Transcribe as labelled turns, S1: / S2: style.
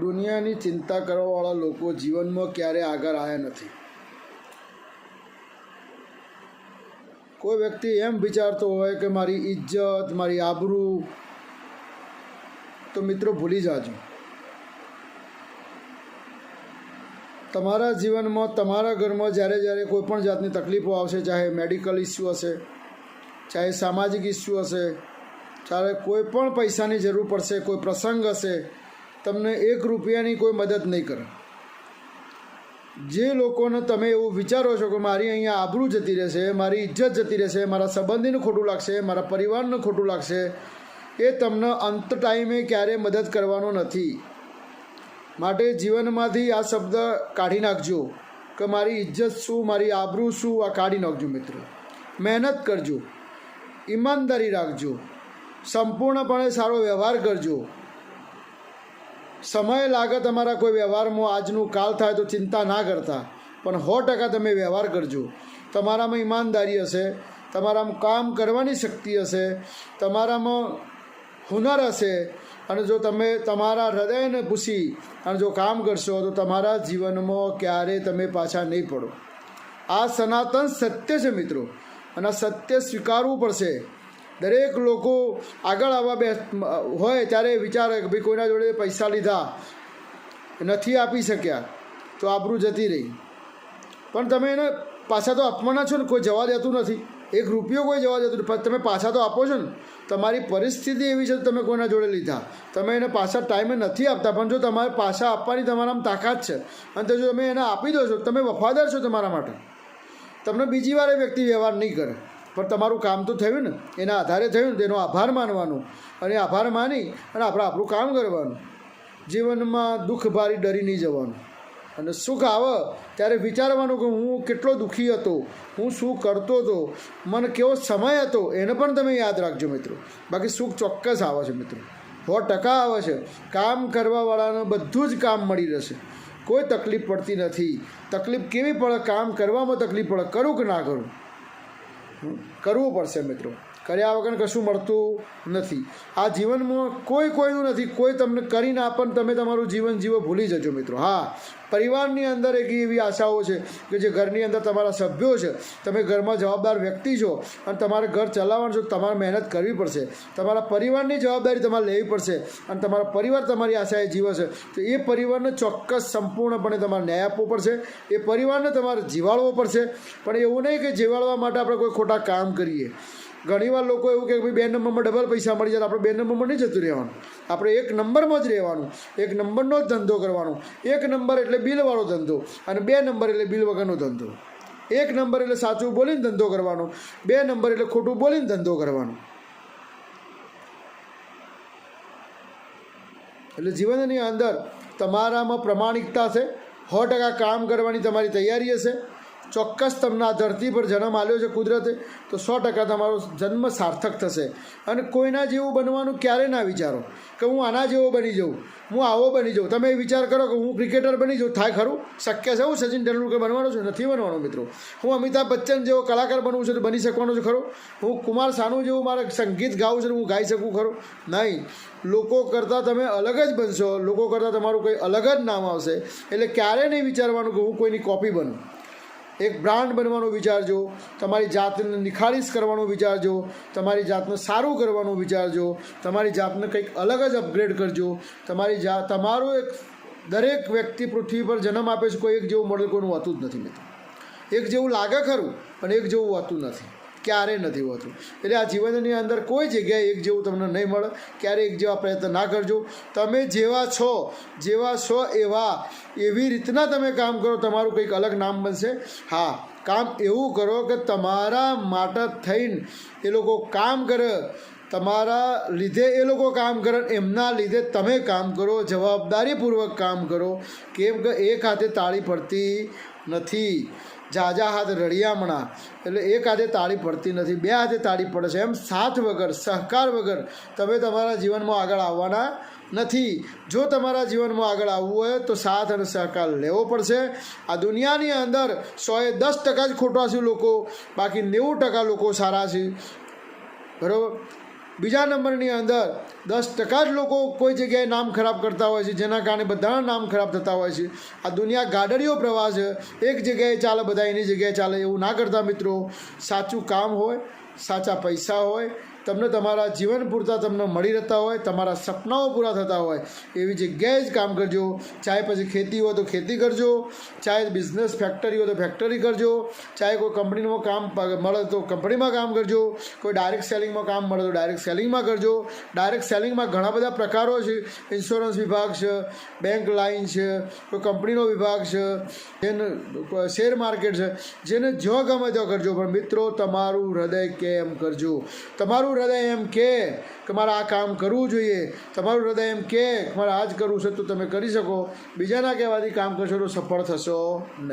S1: દુનિયાની ચિંતા કરવાવાળા લોકો જીવનમાં ક્યારે આગળ આવ્યા નથી. કોઈ વ્યક્તિ એમ વિચારતો હોય કે મારી ઇજ્જત, મારી આબરૂ, તો મિત્રો ભૂલી જાજો. તમારા જીવનમાં તમારા ઘરમાં જ્યારે જ્યારે કોઈ પણ જાતની તકલીફો આવશે, ચાહે મેડિકલ ઇસ્યુ હશે, ચાહે સામાજિક ઇસ્યુ હશે, ચાહે કોઈ પણ પૈસાની જરૂર પડશે, કોઈ પ્રસંગ હશે તમને એક રૂપિયાની કોઈ મદદ નહીં કરે. જે લોકોને તમે એવું વિચારો છો કે મારી અહીંયા આબરૂ જતી રહેશે, મારી ઇજ્જત જતી રહેશે, મારા સંબંધીને ખોટું લાગશે, મારા પરિવારને ખોટું લાગશે, એ તમને અંત ટાઈમે ક્યારે મદદ કરવાનો નથી. માટે જીવનમાંથી આ શબ્દ કાઢી નાખજો કે મારી ઇજ્જત શું, મારી આબરૂ શું, આ કાઢી નાખજો મિત્રો. મહેનત કરજો. ઈમાનદારી રાખજો. સંપૂર્ણપણે સારો વ્યવહાર કરજો. સમય લાગે તમારા કોઈ વ્યવહારમાં આજનું કાલ થાય તો ચિંતા ના કરતા. પણ સો ટકા તમે વ્યવહાર કરજો. તમારામાં ઈમાનદારી હશે, તમારામાં કામ કરવાની શક્તિ હશે, તમારામાં હુનર હશે. અને જો તમે તમારા હૃદયને પૂછી અને જો કામ કરશો તો તમારા જીવનમાં ક્યારે તમે પાછા નહીં પડો. આ સનાતન સત્ય છે મિત્રો. અને સત્ય સ્વીકારવું પડશે. દરેક લોકો આગળ આવવા બે હોય ત્યારે વિચારે કે ભાઈ કોઈના જોડે પૈસા લીધા, નથી આપી શક્યા, તો આબરૂ જતી રહી. પણ તમે એને પાછા તો આપવાના છો ને, કોઈ જવા દેતું નથી. એક રૂપિયો કોઈ જવા દેતું નથી. તમે પાછા તો આપો છો ને. તમારી પરિસ્થિતિ એવી છે તમે કોઈના જોડે લીધા. તમે એને પાછા ટાઈમે નથી આપતા, પણ જો તમારે પાછા આપવાની તમારામાં તાકાત છે, અને તો જો તમે એને આપી દો છો, તમે વફાદાર છો તમારા માટે. તમને બીજી વાર એ વ્યક્તિ વ્યવહાર નહીં કરે. પણ તમારું કામ તો થયું ને. એના આધારે થયું ને, તેનો આભાર માનવાનો. અને આભાર માની અને આપણે આપણું કામ કરવાનું. જીવનમાં દુઃખ ભારી ડરી નહીં જવાનું. અને સુખ આવે ત્યારે વિચારવાનું કે હું કેટલો દુઃખી હતો, હું શું કરતો હતો, મને કેવો સમય હતો, એને પણ તમે યાદ રાખજો મિત્રો. બાકી સુખ ચોક્કસ આવે છે મિત્રો. સો ટકા આવે છે. કામ કરવાવાળાને બધું જ કામ મળી રહેશે. કોઈ તકલીફ પડતી નથી. તકલીફ કેવી પડે, કામ કરવામાં તકલીફ પડે, કરું કે ના કરું? કરવું પડશે મિત્રો. કર્યા વગર કશું મળતું નથી. આ જીવનમાં કોઈ કોઈનું નથી. કોઈ તમને કરીને આપણ તમે તમારું જીવન જીવો ભૂલી જજો મિત્રો. હા, પરિવારની અંદર એક એવી આશાઓ છે કે જે ઘરની અંદર તમારા સભ્યો છે. તમે ઘરમાં જવાબદાર વ્યક્તિ છો અને તમારે ઘર ચલાવવાનું છો તમારે મહેનત કરવી પડશે. તમારા પરિવારની જવાબદારી તમારે લેવી પડશે અને તમારો પરિવાર તમારી આશાએ જીવે છે. તો એ પરિવારને ચોક્કસ સંપૂર્ણપણે તમારે ન્યાય આપવો પડશે. એ પરિવારને તમારે જીવાડવો પડશે. પણ એવું નહીં કે જીવાડવા માટે આપણે કોઈ ખોટા કામ કરીએ. ઘણીવાર લોકો એવું કે ભાઈ, બે નંબરમાં ડબલ પૈસા મળી જાય આપણે બે નંબરમાં નહીં જતું રહેવાનું. આપણે એક નંબરમાં જ રહેવાનું, એક નંબરનો જ ધંધો કરવાનો, એક નંબર એટલે બિલવાળો ધંધો અને બે નંબર એટલે બિલ વગરનો ધંધો. એક નંબર એટલે સાચું બોલીને ધંધો કરવાનો, બે નંબર એટલે ખોટું બોલીને ધંધો કરવાનો. એટલે જીવનની અંદર તમારામાં પ્રમાણિકતા છે, સો ટકા કામ કરવાની તમારી તૈયારી હશે ચોક્કસ તમને આ ધરતી પર જન્મ આવ્યો છે કુદરતે, તો સો ટકા તમારો જન્મ સાર્થક થશે. અને કોઈના જેવું બનવાનું ક્યારે ના વિચારો કે હું આના જેવો બની જાઉં, હું આવો બની જાઉં. તમે વિચાર કરો કે હું ક્રિકેટર બની જાઉં, થાય ખરું, શક્ય છે હું સચિન તેંડુલકર બનવાનો છું? નથી બનવાનો મિત્રો. હું અમિતાભ બચ્ચન જેવો કલાકાર બનવું છે તો બની શકવાનો છું ખરો? હું કુમાર સાનુ જેવું મારે સંગીત ગાવું છે હું ગાઈ શકું ખરું? નહીં. લોકો કરતાં તમે અલગ જ બનશો, લોકો કરતાં તમારું કંઈ અલગ જ નામ આવશે. એટલે ક્યારે નહીં વિચારવાનું કે હું કોઈની કોપી બનું. એક બ્રાન્ડ બનવાનું વિચારજો, તમારી જાતને નિખારીસ કરવાનું વિચારજો, તમારી જાતને સારું કરવાનું વિચારજો, તમારી જાતને કંઈક અલગ જ અપગ્રેડ કરજો. તમારી જાત તમારું એક દરેક વ્યક્તિ પૃથ્વી પર જન્મ આપે છે કોઈ એક જેવું મોડલ કોઈનું હોતું જ નથી મિત્રો. એક જેવું લાગે ખરું, પણ એક જેવું હોતું નથી. ક્યારેય નથી હોતું. એટલે આ જીવનની અંદર કોઈ જગ્યાએ એક જેવું તમને નહીં મળે, ક્યારેય એક જેવા પ્રયત્ન ના કરજો. તમે જેવા છો જેવા છો એવા, એવી રીતના તમે કામ કરો, તમારું કંઈક અલગ નામ બનશે. હા, કામ એવું કરો કે તમારા માટે થઈને એ લોકો કામ કરે તમારા લીધે એ લોકો કામ કરે એમના લીધે તમે કામ કરો, જવાબદારીપૂર્વક કામ કરો. કેમ કે એક હાથે તાળી પડતી નથી. જાજા હાથ રળિયામણા. એટલે એક હાથે તાળી પડતી નથી, બે હાથે તાળી પડે છે. એમ સાથ વગર, સહકાર વગર તમે તમારા જીવનમાં આગળ આવવાના નથી. જો તમારા જીવનમાં આગળ આવવું હોય તો સાથ અને સહકાર લેવો પડશે. આ દુનિયાની અંદર સોએ દસ ટકા જ ખોટા છે લોકો, બાકી નેવું ટકા લોકો સારા છે. બરાબર? બીજા નંબરની અંદર દસ ટકા જ લોકો કોઈ જગ્યાએ નામ ખરાબ કરતા હોય છે, જેના કારણે બધાના નામ ખરાબ થતા હોય છે. આ દુનિયા ગાડડીઓ પ્રવાહ છે. એક જગ્યાએ ચાલે, બધા એની જગ્યાએ ચાલે એવું ના કરતા મિત્રો. સાચું કામ હોય, સાચા પૈસા હોય તમને તમારા જીવન પૂરતા તમને મળી રહેતા હોય, તમારા સપનાઓ પૂરા થતા હોય, એવી જગ્યાએ જ કામ કરજો. ચાહે પછી ખેતી હોય તો ખેતી કરજો, ચાહે બિઝનેસ ફેક્ટરી હોય તો ફેક્ટરી કરજો, ચાહે કોઈ કંપનીમાં કામ મળે તો કંપનીમાં કામ કરજો, કોઈ ડાયરેક્ટ સેલિંગમાં કામ મળે તો ડાયરેક્ટ સેલિંગમાં કરજો. ડાયરેક્ટ સેલિંગમાં ઘણા બધા પ્રકારો છે. ઇન્સ્યોરન્સ વિભાગ છે બેંક લાઇન છે, કોઈ કંપનીનો વિભાગ છે જેને શેર માર્કેટ છે. જેને જો ગમે ત્યાં કરજો. પણ મિત્રો, તમારું હૃદય કેમ કરજો? તમારું હૃદય એમ કે મારે આ કામ કરવું જોઈએ, તમારું હૃદય એમ કે મારે આ જ કરવું છે તો તમે કરી શકો. બીજાના કહેવાથી કામ કરશો તો સફળ થશો નહીં.